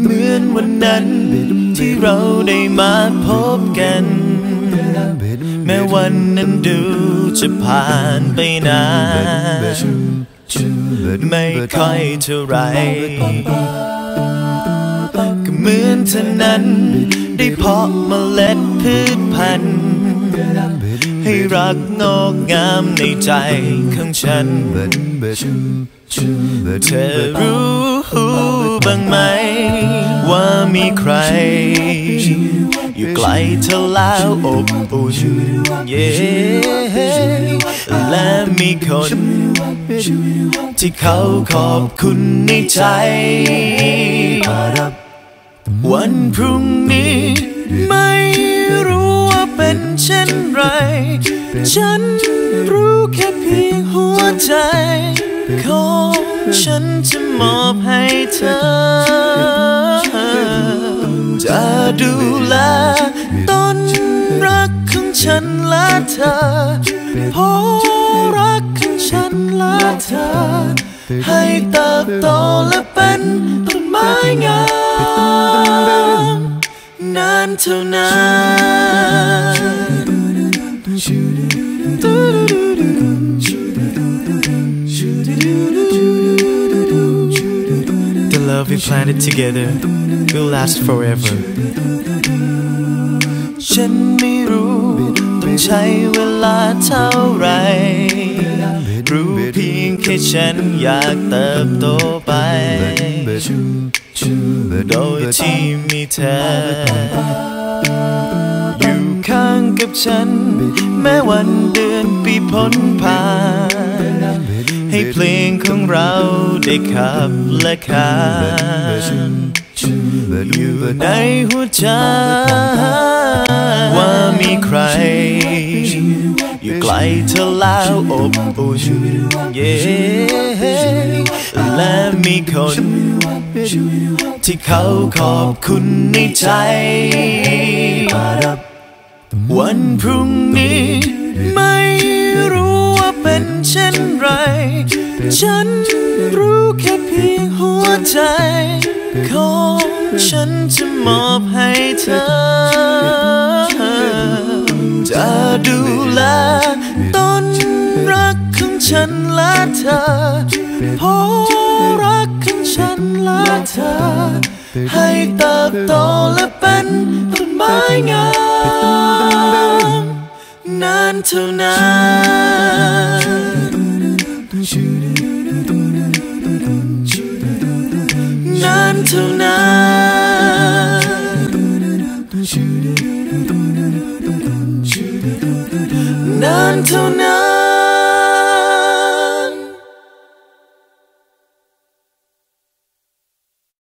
เหมือนวันนั้นที่เราได้มาพบกัน แม้วันนั้นดูจะผ่านไปนานไม่ค่อยเท่าไร เหมือนเธอนั้น ได้เพาะเมล็ดพืชพันธุ์ให้รักงอกงามในใจของฉัน เธอรู้บ้างไหม ว่ามีใคร อยู่ไกลเธอแล้วอบอุ่นเย้และมีคน ที่เขาขอบคุณในใจ วันพรุ่งนี้ ไม่รู้ว่าเป็นเช่นไร ฉันรู้แค่เพียงหัวใจ ของฉันจะมอบให้เธอ จะดูแลต้นรักของฉันและเธอเพราะรักของฉันและเธอ ให้เติบโตและ นานเท่านาน The love we planted together will last forever ฉันไม่รู้ ต้องใช้เวลาเท่าไรรู้เพียงแค่ฉันอยากเติบโตไป โดยที่มีเธอ อยู่ข้างกับฉัน แม้วันเดือนปีพ้นผ่าน ให้เพลงของเราได้ขับและขานอยู่ในหัวใจ ว่ามีใคร กลเธอแล้วอบอุ่นเย้และมีคนที่เขาขอบคุณในใจวันพรุ่งนี้ไม่รู้ว่าเป็นเช่นไร ฉันรู้แค่เพียงหัวใจของฉันจะมอบให้เธอ จะดูแล ฉันและเธอเพราะรักของฉันและเธอ ให้เติบโตและเป็นต้นไม้งามนานเท่านานนานเท่านานนานเท่านาน